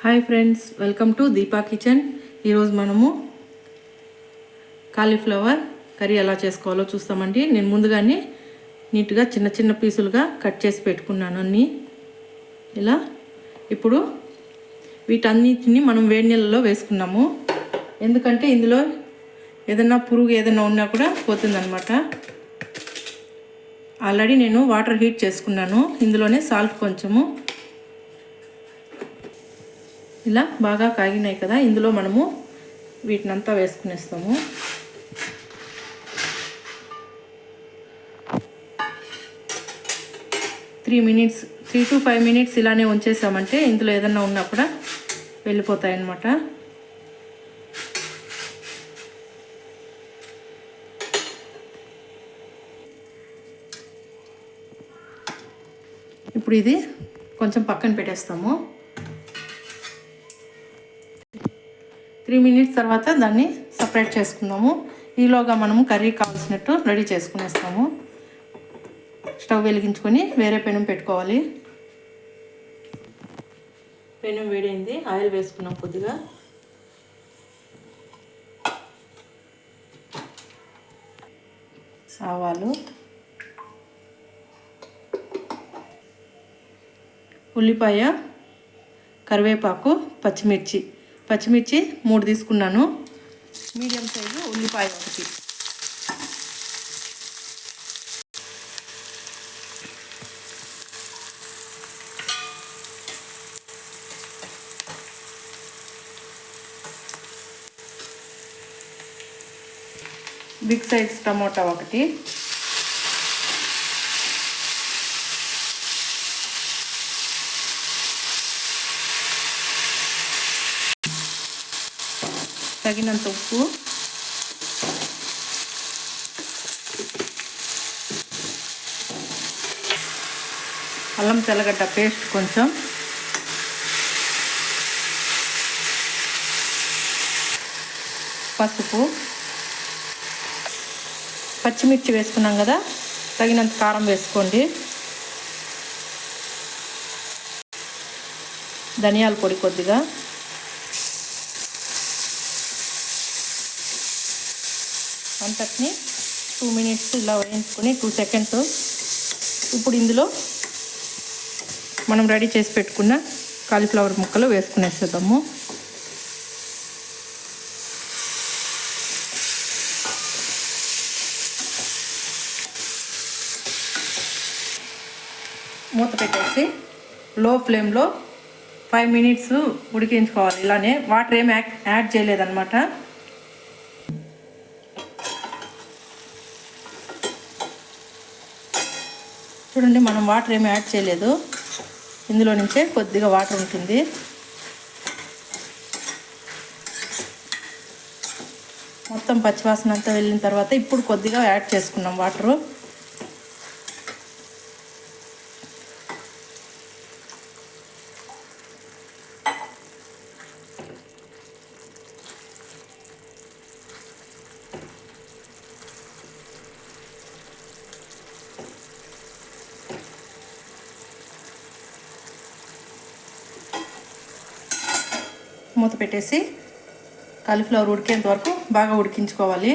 Hi friends welcome to Deepa kitchen. ఈరోజు మనము cauliflower curry ఎలా చేసుకోవాలో చూస్తామండి. నేను ముందుగానే నీట్గా చిన్న చిన్న పీసులుగా కట్ చేసి పెట్టుకున్నాను అన్నీ. ఇలా ఇప్పుడు వీటన్నిటిని మనం వేడి నీళ్ళలో వేసుకున్నాము. ఎందుకంటే ఇందులో ఏదైనా పురుగు ఏదైనా ఉన్నా కూడా పోతుందన్నమాట. ఆల్రెడీ నేను వాటర్ హీట్ చేసుకున్నాను. ఇందులోనే సాల్ట్ కొంచెము. ఇలా బాగా కాగినాయి కదా ఇందులో మనము వీటినంతా వేసుకునేస్తాము. Three minutes three to five minutes ఇలానే ఉంచేసామంటే ఇందులో ఏదన్నా ఉన్నా కూడా వెళ్ళిపోతాయి ఇప్పుడు ఇది కొంచెం పక్కన పెట్టేస్తాము. త్రీ మినిట్స్ తర్వాత దాన్ని సపరేట్ చేసుకుందాము. ఈలోగా మనము కర్రీ కావాల్సినట్టు రెడీ చేసుకునేస్తాము. స్టవ్ వెలిగించుకొని వేరే పెనం పెట్టుకోవాలి. పెనం వేడైంది. ఆయిల్ వేసుకున్నాం కొద్దిగా. ఆవాలు. ఉల్లిపాయ కరివేపాకు పచ్చిమిర్చి. పచ్చిమిర్చి మూడు తీసుకున్నాను. మీడియం సైజు ఉల్లిపాయ ఒకటి. బిగ్ సైజ్ టమోటా ఒకటి. తగినంత ఉప్పు. అల్లం తెల్లగడ్డ పేస్ట్ కొంచెం. పసుపు. పచ్చిమిర్చి వేసుకున్నాం కదా తగినంత కారం వేసుకోండి. ధనియాల పొడి కొద్దిగా. అంతటిని టూ మినిట్స్ ఇలా వేయించుకుని టూ సెకండ్స్ ఇప్పుడు ఇందులో మనం రెడీ చేసి పెట్టుకున్న కాలీఫ్లవర్ ముక్కలు వేసుకునేసేద్దాము. మూత పెట్టేసి లో ఫ్లేమ్లో ఫైవ్ మినిట్స్ ఉడికించుకోవాలి. ఇలానే వాటర్ ఏమి యాడ్ చేయలేదన్నమాట. చూడండి మనం వాటర్ ఏమి యాడ్ చేయలేదు. ఇందులో నుంచే కొద్దిగా వాటర్ ఉంటుంది. మొత్తం పచ్చివాసన అంతా వెళ్ళిన తర్వాత ఇప్పుడు కొద్దిగా యాడ్ చేసుకున్నాం వాటరు మూత పెట్టేసి కాలీఫ్లవర్ ఉడికేంత వరకు బాగా ఉడికించుకోవాలి.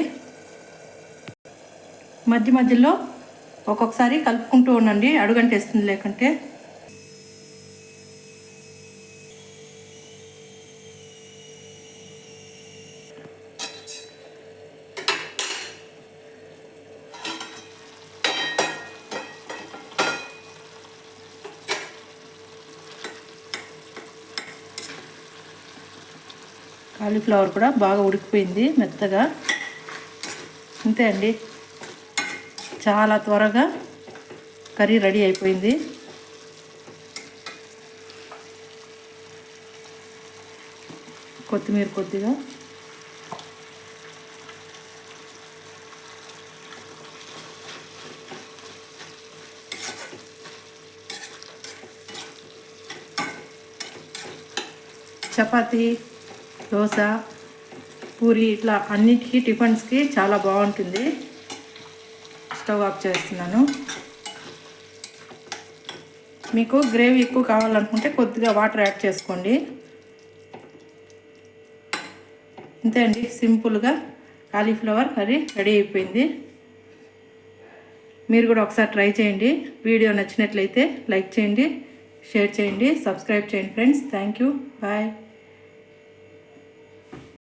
మధ్య మధ్యలో ఒక్కొక్కసారి కలుపుకుంటూ ఉండండి అడుగంటేస్తుంది లేకుంటే. కాలీఫ్లవర్ కూడా బాగా ఉడికిపోయింది మెత్తగా. అంతే అండి. చాలా త్వరగా కర్రీ రెడీ అయిపోయింది. కొత్తిమీర కొద్దిగా. చపాతీ దోశ పూరి ఇట్లా అన్నిటికీ టిఫిన్స్కి చాలా బాగుంటుంది. స్టవ్ ఆఫ్ చేస్తున్నాను. మీకు గ్రేవీ ఎక్కువ కావాలనుకుంటే కొద్దిగా వాటర్ యాడ్ చేసుకోండి. ఇంతే అండి సింపుల్గా కాలీఫ్లవర్ కర్రీ రెడీ అయిపోయింది. మీరు కూడా ఒకసారి ట్రై చేయండి. వీడియో నచ్చినట్లయితే లైక్ చేయండి షేర్ చేయండి సబ్స్క్రైబ్ చేయండి ఫ్రెండ్స్. Thank you. బాయ్.